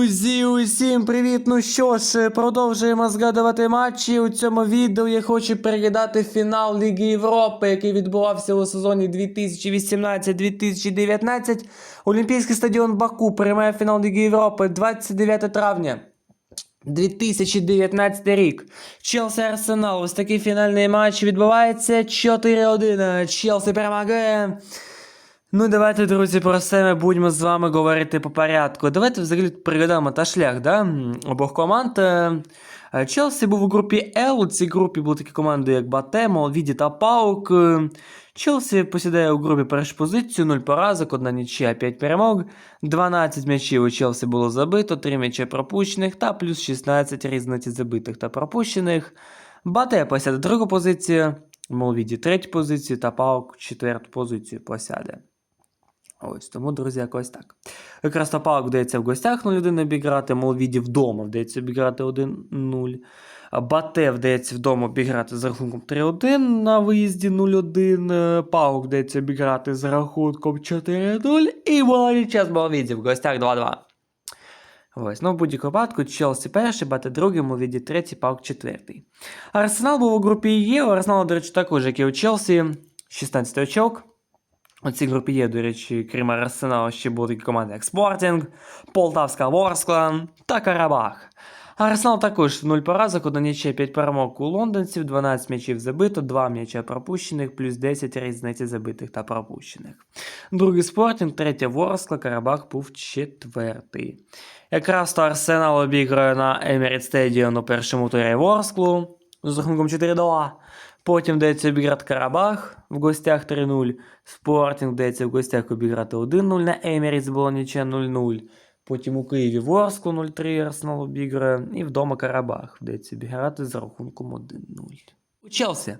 Друзі, усім привіт! Ну що ж, продовжуємо згадувати матчі. У цьому відео я хочу переглядати фінал Ліги Європи, який відбувався у сезоні 2018-2019. Олімпійський стадіон Баку приймає фінал Ліги Європи 29 травня. 2019 рік. Челсі Арсенал. Ось такий фінальний матч відбувається 4-1. Челсі перемагає. Ну, давайте, друзі, про все ми будемо з вами говорити по порядку. Давайте взагалі пригадаємо та шлях да? обох команд. Е, е, Челсі був у групі L. У цій групі були такі команди, як Бате, Молвіді та Паук. Е, Челсі посідає у групі першу позицію, 0 поразок, 1 нічия, 5 перемог, 12 м'ячів у Челсі було забито, 3 м'ячі пропущених та плюс 16 різниці забитих та пропущених. Бате посяде другу позицію, Молвіді третю позицію та Паук четверту позицію посяде. Ось, тому, друзі, якось так. Якраз Тапалок вдається в гостях 0-1 обіграти, Молвіді вдома вдається обіграти 1-0. Бате вдається вдома обіграти з рахунком 3-1 на виїзді 0-1. Е, Паук вдається обіграти з рахунком 4-0. І Молодічас Молвіді в гостях 2-2. Ось, ну в будь-якому випадку Челсі перший, Бате другий, Молвіді третій, Паук четвертий. Арсенал був у групі Є, у Арсенала, до речі, також, як і у Челсі, 16 очок. У цій групі є, до речі, крім Арсенала, ще були такі команди, як Спортінг, Полтавська Ворскла та Карабах. Арсенал також 0 поразок, 1 нічия, 5 перемог у лондонців, 12 м'ячів забито, 2 м'яча пропущених, плюс 10 різниці забитих та пропущених. Другий Спортінг, третя Ворскла, Карабах був четвертий. Якраз то Арсенал обіграє на Emirates Stadium у першому турі Ворсклу з рахунком 4-2. Потім вдається обіграти Карабах в гостях 3-0. Спортінг вдається в гостях обіграти 1-0 на Еміріц було нічия 0-0. Потім у Києві Ворсклу 0-3 Арсенал обіграє. І вдома Карабах вдається обіграти за рахунком 1-0. У Челсі.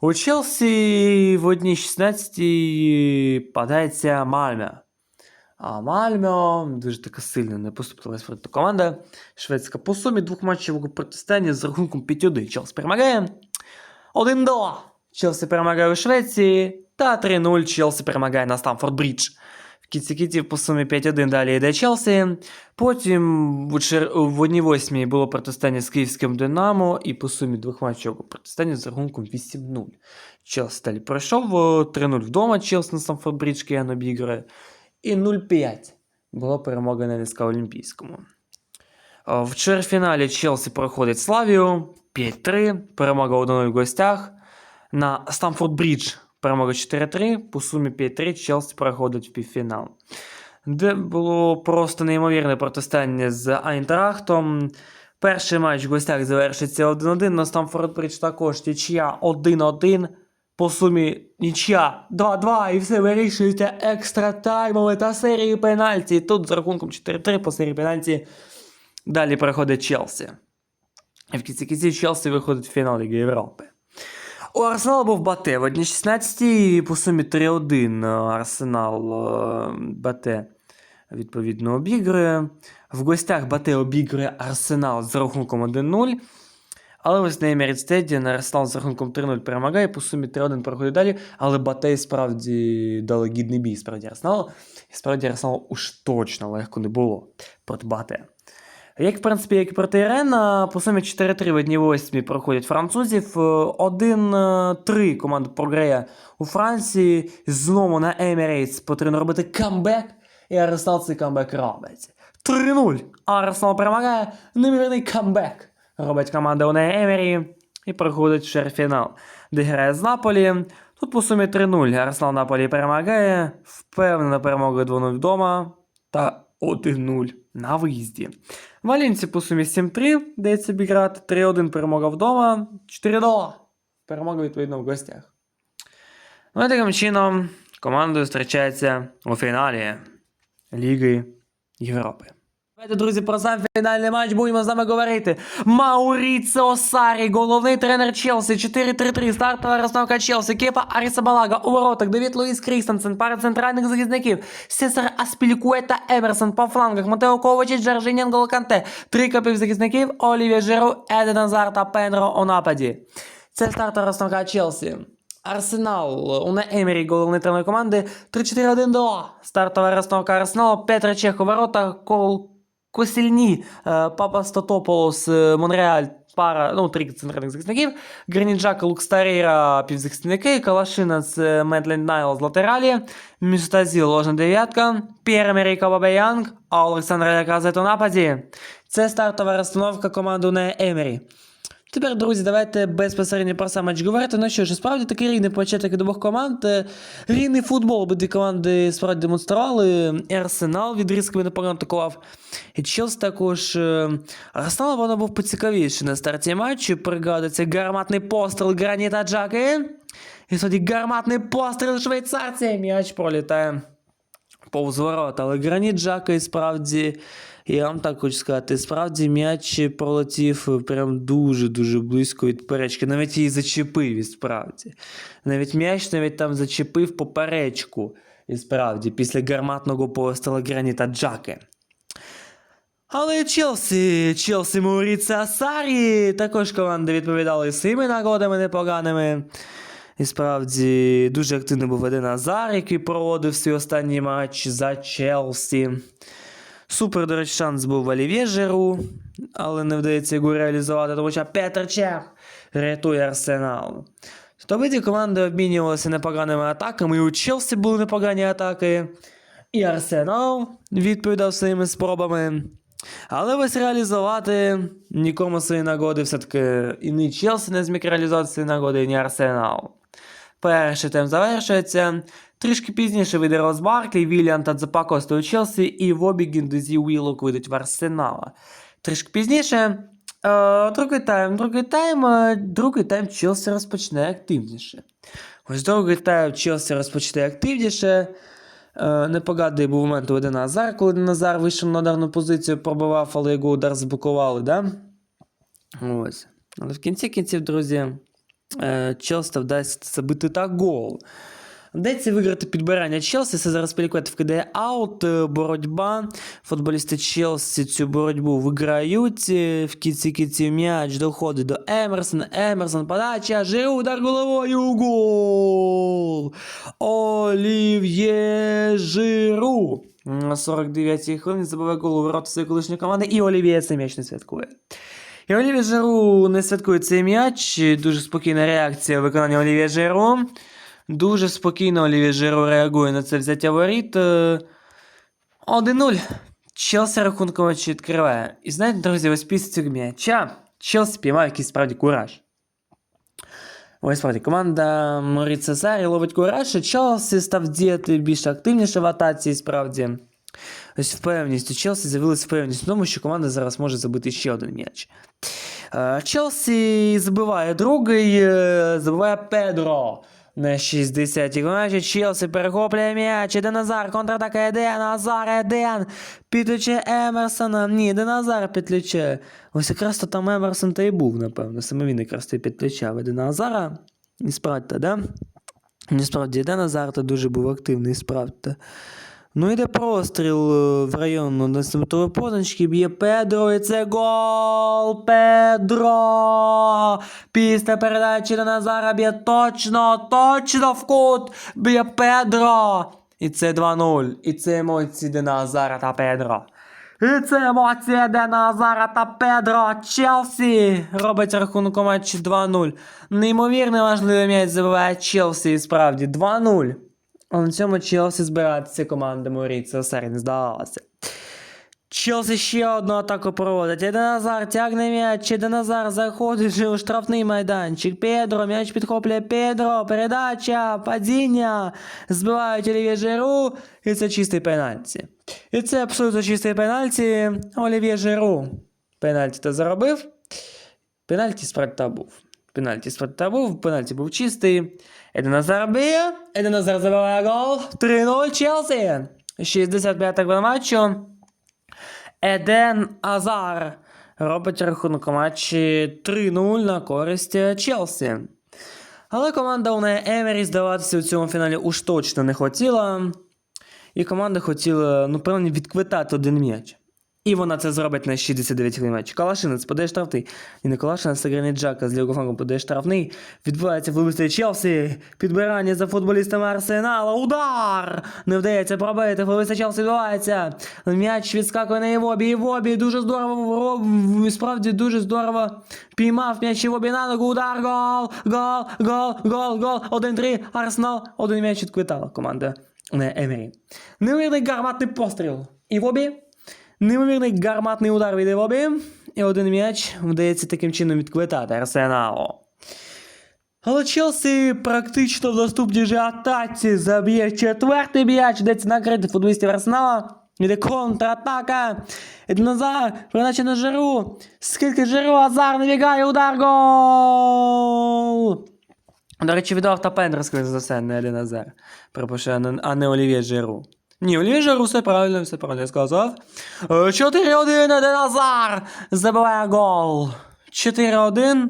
У Челсі в одній 16 подається Мальме. А Мальме дуже така сильна не поступилась команда. Шведська по сумі двох матчів протистояння з рахунком 5-1. Челсі перемагає. 1-2. Челсі перемагає у Швеції. Та 3-0 Челсі перемагає на Стамфорд Брідж. В кінці кінців по сумі 5-1 далі йде Челсі. Потім в, чер... в 1-8 було протистояння з київським Динамо, і по сумі двох матчів протистояння з рахунком 8-0. Челсі далі пройшов 3-0 вдома, Челсі на Стамфорд Брідж Кіан обіграє. І 0-5 була перемога на НСК Олімпійському. В чвертьфіналі Челсі проходить Славію 5-3, перемога 1-0 в гостях. На Стамфорд Брідж перемога 4-3, по сумі 5-3 Челсі проходить в півфінал. Де було просто неймовірне протистояння з Айнтрахтом. Перший матч в гостях завершиться 1-1, на Стамфорд Брідж також нічия 1-1. По сумі нічия 2-2 і все вирішується екстра таймами та серії пенальті. Тут з рахунком 4-3 по серії пенальті далі проходить Челсі. І в кінці кінці Челсі виходить в фінал Ліги Європи. У Арсенала був Бате в 1-16 і по сумі 3-1 Арсенал е, Бате відповідно обігрує. В гостях Бате обігрує Арсенал з рахунком 1-0. Але ось на Emirates Stadium Арсенал з рахунком 3-0 перемагає, по сумі 3-1 проходить далі. Але Батей справді дали гідний бій справді Арсеналу. І справді Арсеналу уж точно легко не було проти Бате. Як, в принципі, як і проти Рена, по сумі 4-3 в одній восьмі проходять французів. Е, 1-3 команда програє у Франції. Знову на Emirates потрібно робити камбек. І Арсенал цей камбек робить. 3-0. Арсенал перемагає. Неймовірний камбек. Робить команда у Емері і проходить в чвертьфінал, де грає з Наполі. Тут по сумі 3-0. Арсенал Наполі перемагає. Впевнена перемога 2-0 вдома та 1-0 на виїзді. Валенсі по сумі 7-3, дається обіграти. 3-1 перемога вдома. 4-2. Перемога відповідно в гостях. Ну і таким чином командою зустрічається у фіналі Ліги Європи. Друзі, про сам фінальний матч будемо з нами говорити. Мауріціо Сарі, головний тренер Челсі, 4-3-3, стартова розстановка Челсі, Кепа Арісабалага, у воротах, Девід Луїс Крістенсен, пара центральних захисників, Сесар Аспількуета Емерсон по флангах, Матео Ковачич, Джорджині Нголо Канте, три захисників, Олівія Жиру, Еден Азар та Пенро у нападі. Це стартова розстановка Челсі. Арсенал у Емері головний тренер команди 3-4-1-2. Стартова розстановка Арсеналу, Петр Чех у воротах, Кол Косільні, е, Папа Стотополос, е, Монреаль, пара, ну, три центральних захисників, Граніджака, Лукстаріра, півзахисники, Калашина з Медленд Найл з латералі, Мюстазі, ложна дев'ятка, П'єр Америка Бабаянг, а Олександр Яказет у нападі. Це стартова розстановка команди не Емері. Тепер, друзі, давайте безпосередньо про сам матч говорити. Ну що ж, справді такий рівний початок від обох команд. Е, Рівний футбол обидві команди справді демонстрували. І Арсенал відрізками непогано атакував. І Челс також. е, Арсенал воно був поцікавіший на старті матчу. Пригадується гарматний постріл Граніта Джаки. І тоді гарматний постріл швейцарця. і М'яч пролітає повз ворота. Але Граніт Джака і справді, я вам так хочу сказати, справді м'яч пролетів прям дуже-дуже близько від перечки. Навіть її зачепив, і справді. Навіть м'яч навіть там зачепив поперечку. І справді, після гарматного пострілу Граніта Джаки. Але Челсі, Челсі Мауріца Сарі, також команда відповідала і своїми нагодами непоганими. І справді дуже активно був Еден Азар, який проводив свій останній матч за Челсі. Супер, до речі, шанс був в Олівє Жиру, але не вдається його реалізувати, тому що Петр Чех рятує Арсенал. То обидві команди обмінювалися непоганими атаками, і у Челсі були непогані атаки. І Арсенал відповідав своїми спробами. Але ось реалізувати нікому свої нагоди все-таки і ні Челсі не зміг реалізувати свої нагоди, і ні Арсенал. Перший тайм завершується. Трішки пізніше вийде Рос Барклі, Вільям та Дзапакоста у Челсі і в Вобі Гіндузі Уілок вийдуть в Арсенала. Трішки пізніше. Е, другий тайм, другий тайм, е, другий тайм Челсі розпочне активніше. Ось другий тайм Челсі розпочне активніше. Е, непоганий був момент у Едена Азар, коли Назар вийшов на ударну позицію, пробивав, але його удар заблокували, да? Ось. Але в кінці кінців, друзі, Челсі вдасться забити так гол. Вдається виграти підбирання Челсі, це зараз Пеліквет вкидає аут, е, боротьба. Футболісти Челсі цю боротьбу виграють. е, В кінці кінців м'яч доходить до Емерсона. Емерсон подача, Жиру, удар головою, гол! Олів'є Жиру. На 49-й хвилині забиває гол у ворота своєї колишньої команди, і Олів'є цей м'яч не святкує. І Олів'є Жиру не святкує цей м'яч. Дуже спокійна реакція виконання Олів'є Жиру. Дуже спокійно Олів'є Жиру реагує на це взяття воріт. Е, 1-0. Челсі рахунково відкриває. І знаєте, друзі, ось після цього м'яча Челсі піймав якийсь справді кураж. Ось справді, команда Моріца Сарі ловить кураж, і Челсі став діяти більш активніше в атаці, справді. Ось впевненість у Челсі з'явилася впевненість в тому, що команда зараз може забити ще один м'яч. Е, Челсі забиває другий, е, забиває Педро. На 60-й матчі Челсі перехоплює м'яч. Іде Назар, контратака Еден, Назар, Еден. Підключає Емерсона. Ні, іде Назар підключає. Ось якраз то там Емерсон та й був, напевно. Саме він якраз то й підключав Еде Назара. І справді, да? Насправді, Еде Назар то дуже був активний, справді. Ну, йде простріл е, в районну наступної позначки, б'є Педро, і це гол! Педро! Після передачі на Назара б'є точно, точно в кут! Б'є Педро! І це 2-0. І це емоції де Назара та Педро. І це емоції де Назара та Педро. Челсі робить рахунок матчі 2-0. Неймовірно важливий м'яч забиває Челсі, і справді 2-0. На цьому Челсі збиратися команда Моріця Сарі не здавалася. Челсі ще одну атаку проводить. Назар тягне м'яч, Назар заходить у штрафний майданчик. Педро, м'яч підхоплює Педро, передача, падіння. Збивають Олів'є Жиру, і це чистий пенальті. І це абсолютно чистий пенальті. Олів'є Жиру. Пенальті то заробив. Пенальті справді та був. Пенальті справді та був, пенальті був чистий. Еден Назар б'є, Еден Назар забиває гол. 3-0 Челсі. 65 хвилина матчу. Еден Азар робить рахунок у матчі 3-0 на користь Челсі. Але команда Уне Емері здаватися у цьому фіналі уж точно не хотіла. І команда хотіла, ну, певно, відквитати один м'яч. І вона це зробить на 69 хвилин матчу. Калашинець подає штрафний. І не Калашинець, Гранит Джака з лівого флангу подає штрафний. Відбувається футболісти Челсі. Підбирання за футболістами Арсенала. Удар! Не вдається пробити. Футболісти Челсі відбувається. М'яч відскакує на Євобі. Євобі дуже здорово. ро- Справді дуже здорово. Піймав м'яч Євобі на ногу. Удар. Гол! Гол! Гол! Гол! Гол! 1-3. Арсенал. Один м'яч відквитала команда. Емері. Неймовірний гарматний постріл. Івобі. Неймовірний гарматний удар від Івобі. І один м'яч вдається таким чином відквитати Арсеналу. Але Челсі практично в наступній же атаці заб'є четвертий м'яч, де це накрити футболістів Арсенала. Іде контратака. Іде передача на Жиру. Скільки Жиру, Азар набігає, удар, гол! До речі, віддав та Пендерс, за все, не Еді Назар. Припише, а не Олів'є Жиру. Ні, Олів'є Жиру, все правильно, все правильно сказав. Е, 4-1, Еді Назар забиває гол. 4-1.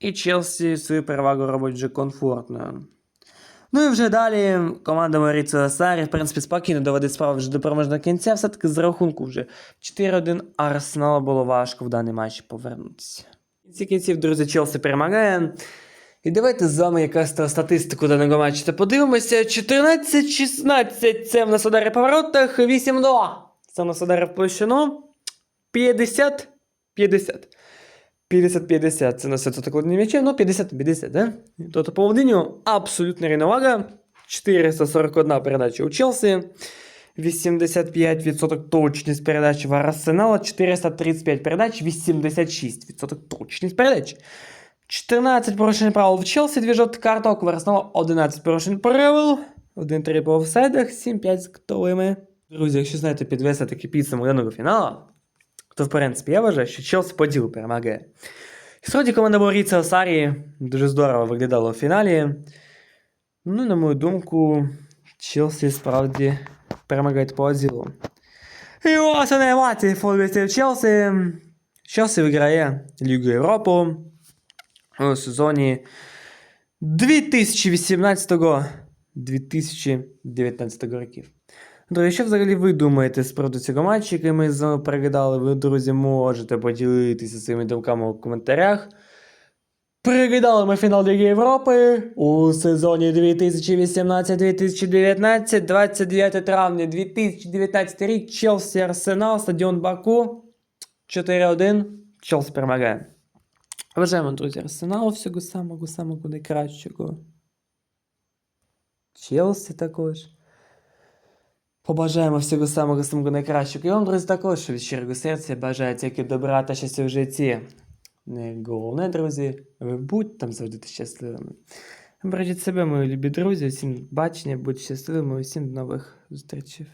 І Челсі свою перевагу робить вже комфортно. Ну і вже далі команда Маріцо Сарі, в принципі, спокійно доводить справу вже до переможного кінця. Все-таки з рахунку вже 4-1 Арсеналу було важко в даний матч повернутися. В кінці кінців, друзі, Челсі перемагає. І давайте з вами якась та статистику даного матчу подивимося. 14-16 це в нас удари по воротах, 8-2 це в нас удари в площину. 50-50. 50-50 це на все кладні м'ячі, ну 50-50, да? Тобто по Володиню абсолютна рівновага. 441 передача у Челсі. 85% точність передач в Арсенала, 435 передач, 86% точність передач. 14 порушень правил в Челсі, 2 жовтих карток, в 11 порушень правил, 1-3 по офсайдах, 7-5 з готовими. Друзі, якщо знаєте підвести такий підсумок даного фіналу, то в принципі я вважаю, що Челсі по ділу перемагає. І справді команда Боріца Сарі дуже здорово виглядала в фіналі. Ну, на мою думку, Челсі справді перемагає по ділу. І ось вони емоції футболістів Челсі. Челсі виграє Лігу Європу у сезоні 2018-2019 років. Друзі, що взагалі ви думаєте з приводу цього матчу, який ми з переглядали? Ви, друзі, можете поділитися своїми думками у коментарях. Переглядали ми фінал Ліги Європи у сезоні 2018-2019, 29 травня 2019 рік, Челсі Арсенал, стадіон Баку. 4-1. Челсі перемагає. Бажаємо, друзі, Арсеналу всього самого самого найкращого. Челсі також. Побажаємо всього самого самого найкращого. І вам, друзі, також від щирого серця бажаю тільки добра та щастя в житті. Не головне, друзі, ви будьте там завжди щасливими. Бережіть себе, мої любі друзі, всім бачення, будьте щасливими, усім до нових зустрічей.